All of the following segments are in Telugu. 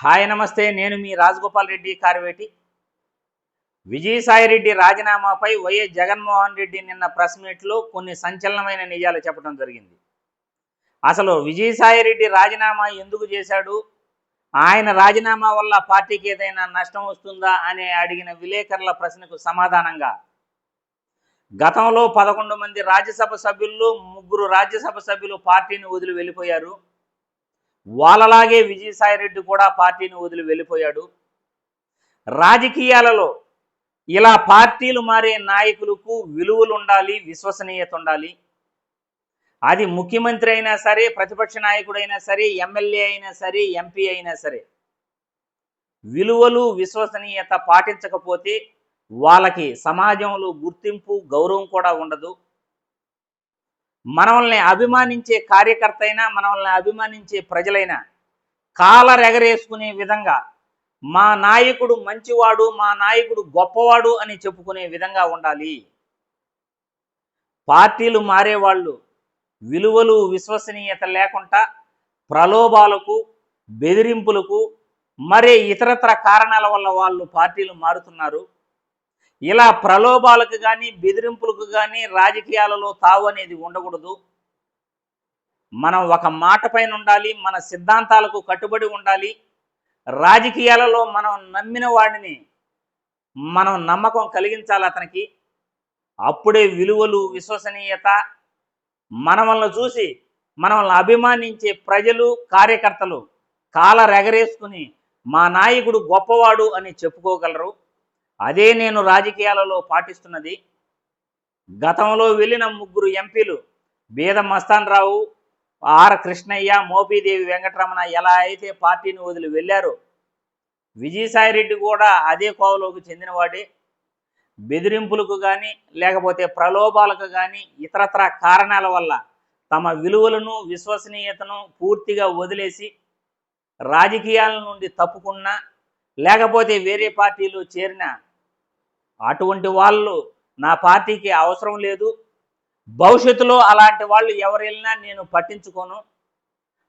హాయ్ నమస్తే నేను మీ రాజగోపాల్ రెడ్డి కార్వేటి. విజయసాయిరెడ్డి రాజీనామాపై వైఎస్ జగన్మోహన్ రెడ్డి నిన్న ప్రెస్ మీట్లో కొన్ని సంచలనమైన నిజాలు చెప్పడం జరిగింది. అసలు విజయసాయిరెడ్డి రాజీనామా ఎందుకు చేశాడు? ఆయన రాజీనామా వల్ల పార్టీకి ఏదైనా నష్టం వస్తుందా అని అడిగిన విలేకరుల ప్రశ్నకు సమాధానంగా గతంలో పదకొండు మంది రాజ్యసభ సభ్యుల్లో ముగ్గురు రాజ్యసభ సభ్యులు పార్టీని వదిలి వెళ్ళిపోయారు. వాళ్ళలాగే విజయసాయిరెడ్డి కూడా పార్టీని వదిలి వెళ్ళిపోయాడు. రాజకీయాలలో ఇలా పార్టీలు మారే నాయకులకు విలువలు ఉండాలి విశ్వసనీయత ఉండాలి. అది ముఖ్యమంత్రి అయినా సరే ప్రతిపక్ష నాయకుడైనా సరే ఎమ్మెల్యే అయినా సరే ఎంపీ అయినా సరే విలువలు విశ్వసనీయత పాటించకపోతే వాళ్ళకి సమాజంలో గుర్తింపు గౌరవం కూడా ఉండదు. మనల్ని అభిమానించే కార్యకర్త అయినా మనల్ని అభిమానించే ప్రజలైనా కాలరెగరేసుకునే విధంగా మా నాయకుడు మంచివాడు మా నాయకుడు గొప్పవాడు అని చెప్పుకునే విధంగా ఉండాలి. పార్టీలు మారేవాళ్ళు విలువలు విశ్వసనీయత లేకుండా ప్రలోభాలకు బెదిరింపులకు మరే ఇతరత్ర కారణాల వల్ల వాళ్ళు పార్టీలు మారుతున్నారు. ఇలా ప్రలోభాలకు కానీ బెదిరింపులకు కానీ రాజకీయాలలో తావు అనేది ఉండకూడదు. మనం ఒక మాట పైన ఉండాలి మన సిద్ధాంతాలకు కట్టుబడి ఉండాలి. రాజకీయాలలో మనం నమ్మిన వాడిని మనం నమ్మకం కలిగించాలి అతనికి. అప్పుడే విలువలు విశ్వసనీయత మనమల్ని చూసి మనల్ని అభిమానించే ప్రజలు కార్యకర్తలు కాల రెగరేసుకుని మా నాయకుడు గొప్పవాడు అని చెప్పుకోగలరు. అదే నేను రాజకీయాలలో పాటిస్తున్నది. గతంలో వెళ్ళిన ముగ్గురు ఎంపీలు బీద మస్తాన్ రావు ఆర్ కృష్ణయ్య మోపీదేవి వెంకటరమణ ఎలా అయితే పార్టీని వదిలి వెళ్ళారో విజయసాయిరెడ్డి కూడా అదే కోవలోకి చెందినవాడే. బెదిరింపులకు కానీ లేకపోతే ప్రలోభాలకు కానీ ఇతరత్ర కారణాల వల్ల తమ విలువలను విశ్వసనీయతను పూర్తిగా వదిలేసి రాజకీయాల నుండి తప్పుకున్నా లేకపోతే వేరే పార్టీలో చేరిన అటువంటి వాళ్ళు నా పార్టీకి అవసరం లేదు. భవిష్యత్తులో అలాంటి వాళ్ళు ఎవరు వెళ్ళినా నేను పట్టించుకోను.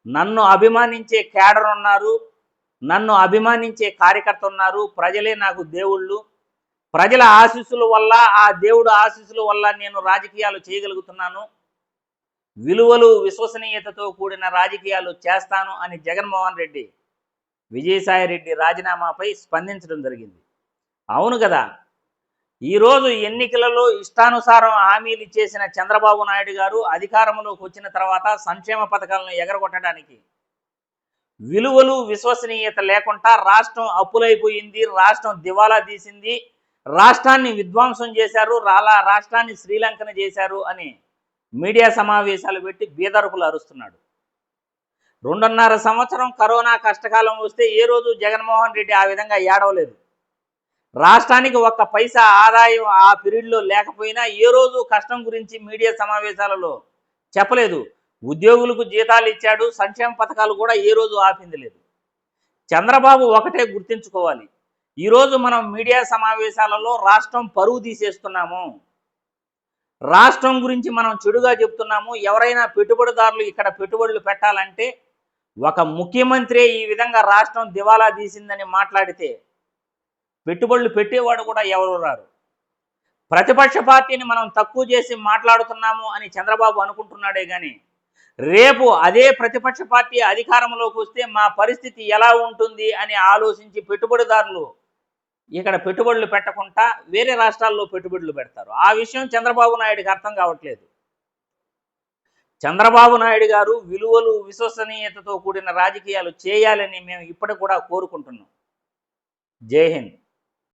నన్ను అభిమానించే కేడర్ ఉన్నారు. నన్ను అభిమానించే కార్యకర్త ఉన్నారు. ప్రజలే నాకు దేవుళ్ళు. ప్రజల ఆశీస్సుల వల్ల ఆ దేవుడు ఆశీస్సుల వల్ల నేను రాజకీయాలు చేయగలుగుతున్నాను. విలువలు విశ్వసనీయతతో కూడిన రాజకీయాలు చేస్తాను అని జగన్మోహన్ రెడ్డి విజయసాయిరెడ్డి రాజీనామాపై స్పందించడం జరిగింది. అవును కదా? ఈరోజు ఎన్నికలలో ఇష్టానుసారం హామీలు ఇచ్చేసిన చంద్రబాబు నాయుడు గారు అధికారంలోకి వచ్చిన తర్వాత సంక్షేమ పథకాలను ఎగరగొట్టడానికి విలువలు విశ్వసనీయత లేకుండా రాష్ట్రం అప్పులైపోయింది రాష్ట్రం దివాలా తీసింది రాష్ట్రాన్ని విధ్వంసం చేశారు రాలా రాష్ట్రాన్ని శ్రీలంకన చేశారు అని మీడియా సమావేశాలు పెట్టి బీదరుపులు అరుస్తున్నాడు. రెండున్నర సంవత్సరం కరోనా కష్టకాలం వస్తే ఏ రోజు జగన్మోహన్ రెడ్డి ఆ విధంగా ఏడవలేదు. రాష్ట్రానికి ఒక్క పైసా ఆదాయం ఆ పీరియడ్లో లేకపోయినా ఏ రోజు కష్టం గురించి మీడియా సమావేశాలలో చెప్పలేదు. ఉద్యోగులకు జీతాలు ఇచ్చాడు సంక్షేమ పథకాలు కూడా ఏ రోజు ఆపింది లేదు. చంద్రబాబు ఒకటే గుర్తించుకోవాలి. ఈరోజు మనం మీడియా సమావేశాలలో రాష్ట్రం పరువు తీసేస్తున్నాము. రాష్ట్రం గురించి మనం చెడుగా చెప్తున్నాము. ఎవరైనా పెట్టుబడిదారులు ఇక్కడ పెట్టుబడులు పెట్టాలంటే ఒక ముఖ్యమంత్రి ఈ విధంగా రాష్ట్రం దివాలా తీసిందని మాట్లాడితే పెట్టుబడులు పెట్టేవాడు కూడా ఎవరు రారు. ప్రతిపక్ష పార్టీని మనం తక్కువ చేసి మాట్లాడుతున్నాము అని చంద్రబాబు అనుకుంటున్నాడే కానీ రేపు అదే ప్రతిపక్ష పార్టీ అధికారంలోకి వస్తే మా పరిస్థితి ఎలా ఉంటుంది అని ఆలోచించి పెట్టుబడిదారులు ఇక్కడ పెట్టుబడులు పెట్టకుండా వేరే రాష్ట్రాల్లో పెట్టుబడులు పెడతారు. ఆ విషయం చంద్రబాబు నాయుడికి అర్థం కావట్లేదు. చంద్రబాబు నాయుడు గారు విలువలు విశ్వసనీయతతో కూడిన రాజకీయాలు చేయాలని మేము ఇప్పటికి కూడా కోరుకుంటున్నాం. జై హింద్.